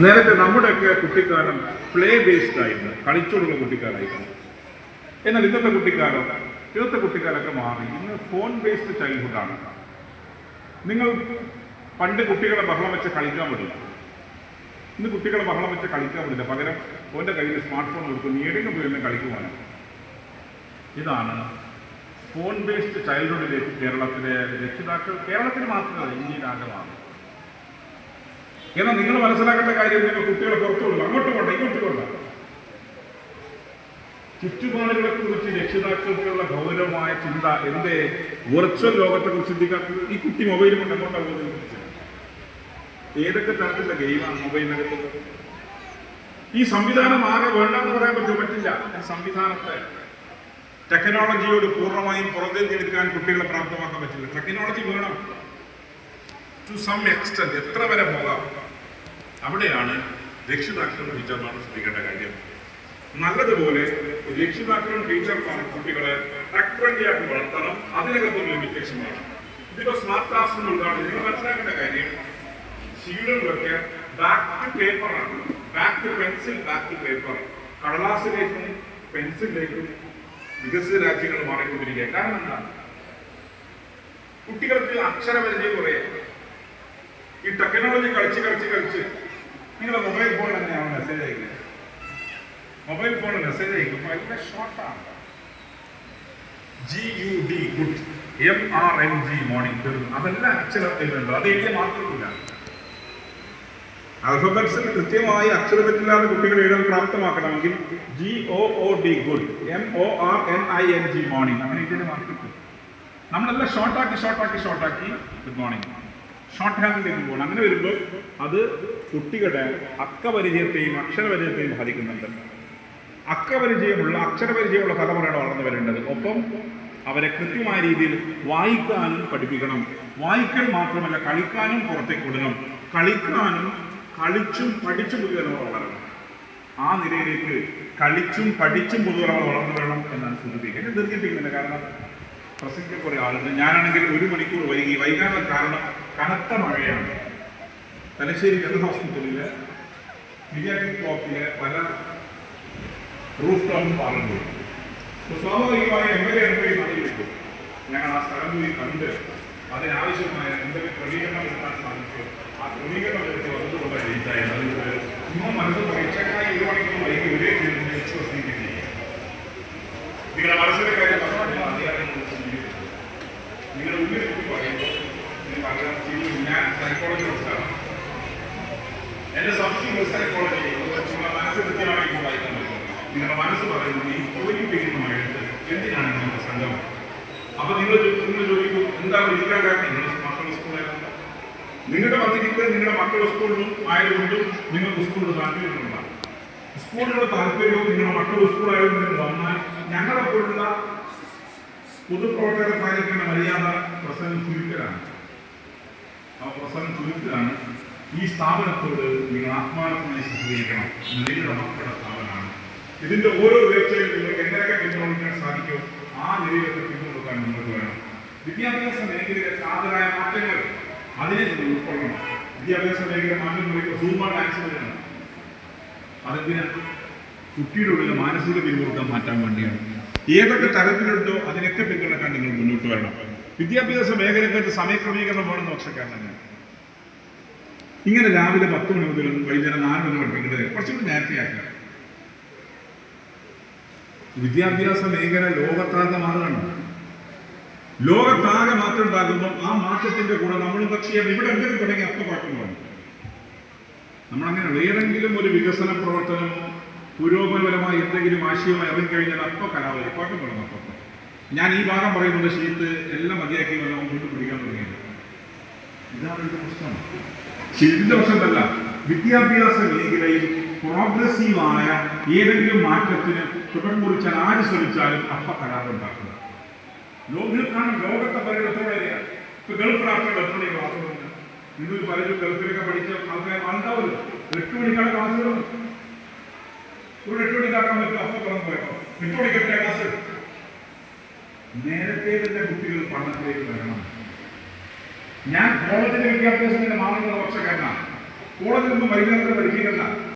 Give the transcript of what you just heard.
നേരത്തെ നമ്മുടെയൊക്കെ കുട്ടിക്കാലം പ്ലേ ബേസ്ഡ് ആയിരുന്നു. കളിച്ചോടുള്ള കുട്ടിക്കാലായിരുന്നു. എന്നാൽ ഇന്നത്തെ കുട്ടിക്കാലം ഇന്നത്തെ കുട്ടിക്കാലൊക്കെ മാറി. ഇന്ന് ഫോൺ ബേസ്ഡ് ചൈൽഡ്ഹുഡ് ആണ്. നിങ്ങൾ പണ്ട് കുട്ടികളെ ബഹളം വെച്ച് കളിക്കാൻ പറ്റില്ല ഇന്ന് കുട്ടികളെ ബഹളം വെച്ച് കളിക്കാൻ പറ്റില്ല പകരം ഓന്റെ കയ്യിൽ സ്മാർട്ട് ഫോൺ കൊടുക്കും ഏടെങ്കിലും പോയി കളിക്കുവാനും? ഇതാണ് ഫോൺ ബേസ്ഡ് ചൈൽഡ്ഹുഡിലേക്ക് കേരളത്തിലെ രക്ഷിതാക്കൾ കേരളത്തിൽ മാത്രമല്ല ഇന്ത്യയിലാകെ മാറി എന്നാൽ നിങ്ങൾ മനസ്സിലാക്കേണ്ട കാര്യം നിങ്ങൾ കുട്ടികളെ പുറത്തു അങ്ങോട്ട് കൊണ്ട ഇങ്ങോട്ട് കൊണ്ട ചുറ്റുപാടുകളെ കുറിച്ച് രക്ഷിതാക്കൾക്കുള്ള ഗൗരവമായ ചിന്ത എന്തേ? വെർച്വൽ ലോകത്തെ കുറിച്ച് ചിന്തിക്കാൻ ഈ കുട്ടി മൊബൈൽ കൊണ്ട് അങ്ങോട്ടാണ് പോകുന്നത് ഏതൊക്കെ തരത്തിലുള്ള ഗെയിമാണ് മൊബൈലിനകത്ത് ഈ സംവിധാനം ആകെ വേണ്ടെന്ന് പറയാൻ പറ്റും പറ്റില്ല. സംവിധാനത്തെ ടെക്നോളജിയോട് പൂർണമായും പുറത്തേക്കെടുക്കാൻ കുട്ടികളെ പ്രാപ്തമാക്കാൻ പറ്റില്ല. ടെക്നോളജി വേണം. ടു സം എക്സ്റ്റെന്റ് എത്ര വരെ പോകാം? അവിടെയാണ് രക്ഷിതാക്കളും ടീച്ചർമാരും ശ്രദ്ധിക്കേണ്ട കാര്യം. നല്ലതുപോലെ രക്ഷിതാക്കളും ടീച്ചർമാരും കുട്ടികളെ അക്വന്റിയാക്കി വളർത്തണം. അതിനകത്തൊരു ലിമിറ്റേഷൻ വേണം. ഇതിപ്പോ സ്മാർട്ട് ക്ലാസ് എന്നുള്ളതാണ് നിങ്ങൾ മനസ്സിലാക്കേണ്ട കാര്യം ശീലങ്ങളൊക്കെ ബാക്ക് ടു പേപ്പറാണ് back to pencil back to paper കടലാസിലേക്കും പെൻസിലേക്കും വികസിത രാജ്യങ്ങൾ മാറിക്കൊണ്ടിരിക്കുക. കാരണം എന്താ? കുട്ടികൾക്ക് അക്ഷരപരിചയം കുറയാ. ഈ ടെക്നോളജി കളിച്ച് കളിച്ച് കളിച്ച് നിങ്ങളുടെ മൊബൈൽ ഫോൺ തന്നെയാണ് മെസ്സേജ് അയക്കുന്നത് മൊബൈൽ ഫോണിൽ മെസ്സേജ് അയക്കുമ്പോൾ വളരെ ഷോർട്ടാണ് G U D good M R N G morning അതെല്ലാം അക്ഷരത്തിലുണ്ട് അത് എഴുതിയ മാത്രമില്ല അൽഫബറ്റ്സിൽ കൃത്യമായി അക്ഷരപറ്റില്ലാത്ത കുട്ടികൾ എഴുതാൻ പ്രാപ്തമാക്കണമെങ്കിൽ G O O D good M O R N I N G morning അങ്ങനെ ഇതിന് മാർക്കിട്ടു നമ്മളെല്ലാം ഷോർട്ടാക്കി ഷോർട്ടാക്കി ഷോർട്ടാക്കി ഗുഡ് മോർണിംഗ് ഷോർട്ട് ഹാൻഡിലേക്ക് പോകണം. അങ്ങനെ വരുമ്പോൾ അത് കുട്ടികളുടെ അക്കപരിചയത്തെയും അക്ഷരപരിചയത്തെയും ബാധിക്കുന്നുണ്ട്. അക്കപരിചയമുള്ള അക്ഷരപരിചയമുള്ള തലമുറയാണ് വളർന്നു വരേണ്ടത്. ഒപ്പം അവരെ കൃത്യമായ രീതിയിൽ വായിക്കാനും പഠിപ്പിക്കണം. വായിക്കൽ മാത്രമല്ല കളിക്കാനും പുറത്തേക്ക് വിടണം. കളിക്കാനും കളിച്ചും പഠിച്ചും പുതിയതലമുറ വളരണം. ആ നിലയിലേക്ക് കളിച്ചും പഠിച്ചും പുതുതലമുറ വളർന്നു വരണം എന്നാണ് സൂചിപ്പിക്കുന്നത്. ദീർഘിപ്പിക്കുന്നില്ല. കാരണം പ്രസംഗിക്കാൻ കുറെ ആളുണ്ട്. ഞാനാണെങ്കിൽ ഒരു മണിക്കൂർ വൈകി. വൈകാനുള്ള കാരണം കനത്ത മഴയാണ്. തലശ്ശേരി ജനറൽ ഹോസ്പിറ്റലിൽ പീഡിയാട്രിക് ബ്ലോക്കിലെ പല റൂഫ് ടോപ്പ് പറഞ്ഞു സ്വാഭാവികമായ M L A M P നടന്നിരിക്കും ഞങ്ങൾ ആ സ്ഥലം പോയി കണ്ട് അതിനാവശ്യമായ എന്തെങ്കിലും ക്രമീകരണം എടുക്കാൻ സാധിച്ചു ആ ക്രമീകരണം എടുത്ത് വന്നതുകൊണ്ടാണ് ജയിച്ചായത് അതുകൊണ്ട് ഇമ്മ മനസ്സ് പരീക്ഷക്കായി ഒരു മണിക്കൂർ വൈകി ചെയ്യുന്നത് വിശ്വസിക്കുകയും നിങ്ങളുടെ മനസ്സിലെ കാര്യം പറഞ്ഞാൽ അധികാരം നിങ്ങളുടെ ഉള്ളിൽ കുട്ടി പറയുമ്പോൾ നിങ്ങൾ പറയാൻ ചെയ്യും ഞാൻ സൈക്കോളജി പ്രൊഫസറാണ് എന്റെ സംശയം സൈക്കോളജി ചുമ്മാ മനസ്സ് കൃത്യമായി വായിക്കാൻ പറ്റും. നിങ്ങളുടെ മനസ്സ് പറയുന്നത് ഈ തോൽപ്പിക്കുന്നതായിട്ട് എന്തിനാണ് നിങ്ങളുടെ സംഘം അപ്പൊ നിങ്ങൾ നിങ്ങൾ ചോദിക്കും എന്താണ് ഇരിക്കാൻ കാരണം? നിങ്ങളുടെ മക്കളുടെ സ്കൂളിലാണ് നിങ്ങളുടെ വന്നിരിക്കുന്നത് നിങ്ങളുടെ മക്കളുടെ സ്കൂളിലും ആയതുകൊണ്ടും നിങ്ങൾക്ക് സ്കൂളിൽ താല്പര്യമുണ്ടാകും സ്കൂളിലുള്ള താല്പര്യവും നിങ്ങളുടെ മക്കളുടെ സ്കൂളായതുകൊണ്ട് നിങ്ങൾ വന്നാൽ ഞങ്ങളെ പോലുള്ള പൊതുപ്രവർത്തകരെ പാലിക്കേണ്ട മര്യാദ പ്രസംഗം ചുരുക്കലാണ്. ആ പ്രസംഗം ചുരുക്കലാണ്. ഈ സ്ഥാപനത്തോട് നിങ്ങൾ ആത്മാർത്ഥമായി സഹകരിക്കണം. നിങ്ങളുടെ മക്കളുടെ സ്ഥാപനമാണ്. ഇതിന്റെ ഓരോ ഉയർച്ചയും നിങ്ങൾക്ക് എങ്ങനെയൊക്കെ പിന്തുണയ്ക്കാൻ സാധിക്കും ആ നിലയിലൊക്കെ പിന്തുണക്കാൻ നിങ്ങൾക്ക് വേണം. വിദ്യാഭ്യാസ മേഖലയിലെ സാധനായ മാറ്റങ്ങൾ അതിനെ നിങ്ങൾ ഉൾക്കൊള്ളണം. വിദ്യാഭ്യാസ മേഖല മാറ്റം പറയുമ്പോൾ ഡാൻസ് വരണം അതെന്തിനാ? കുട്ടിയുടെ ഉള്ളിലെ മാനസിക പിരിമുറുക്കം മാറ്റാൻ വേണ്ടിയാണ്. ഏതൊക്കെ തരത്തിലുണ്ടോ അതിനൊക്കെ പിന്തുണക്കാൻ നിങ്ങൾ മുന്നോട്ട് വരണം. വിദ്യാഭ്യാസ മേഖലകൾക്ക് സമയക്രമീകരണം വേണമെന്ന് പക്ഷക്കാരനാണ് ഇങ്ങനെ രാവിലെ പത്ത് മണി മുതൽ വൈകുന്നേരം നാല് മണി പഠിപ്പിക്കുന്നത് കുറച്ചുകൂടി നേരത്തെ ആക്കുക വിദ്യാഭ്യാസ മേഖല ലോകത്താകെ മാറുകയാണ്. ലോകത്താകെ മാറ്റം ഉണ്ടാകുമ്പോൾ ആ മാറ്റത്തിന്റെ കൂടെ നമ്മൾ പക്ഷേ ഇവിടെ എന്തെങ്കിലും തുടങ്ങി അപ്പ പാട്ടുകളാണ് നമ്മളങ്ങനെ ഏതെങ്കിലും ഒരു വികസന പ്രവർത്തനമോ പുരോഗമനപരമായ എന്തെങ്കിലും ആശയമായി ഇറങ്ങിക്കഴിഞ്ഞാൽ അപ്പോൾ കലാപരി പാട്ടും അപ്പം. ഞാൻ ഈ ഭാഗം പറയുന്നത് ശീത്ത് എല്ലാം മതിയാക്കി വന്നു ഇതാണ് ഇതിന്റെ പ്രശ്നം. ശീതിന്റെ പ്രശ്നമല്ല. വിദ്യാഭ്യാസ മേഖലയിൽ പ്രോഗ്രസീവായ ഏതെങ്കിലും മാറ്റത്തിന് തുടക്കം കുറിച്ചാൽ ആര് ശ്രമിച്ചാലും അപ്പ കലാപം ഉണ്ടാക്കുക ലോകത്താണ് ലോകത്തെ പരിഗണത്തോടെ ഇപ്പൊ ഗൾഫ് രാഷ്ട്രങ്ങൾ എത്ര ക്ലാസ്സുകളുണ്ട് ഇന്ന് പലരും ഗൾഫിലൊക്കെ പഠിച്ച ആൾക്കാർ ഉണ്ടാവില്ല എട്ട് മണിക്കാണ് ക്ലാസ്സുകൾ ഇവിടെ എട്ട് മണിക്കാക്കാൻ പറ്റും അപ്പൊ തുറന്നു പോയോ? എട്ട് ക്ലാസ്? നേരത്തെ തന്നെ കുട്ടികൾ പഠനത്തിലേക്ക് വരണം. ഞാൻ കോളേജിലെ വിദ്യാഭ്യാസത്തിന്റെ മാനദണ്ഡ പക്ഷക്കാരനാണ് കോളേജിൽ നിന്ന് വൈകുന്നേരത്തെ പഠിപ്പിക്കണ്ട.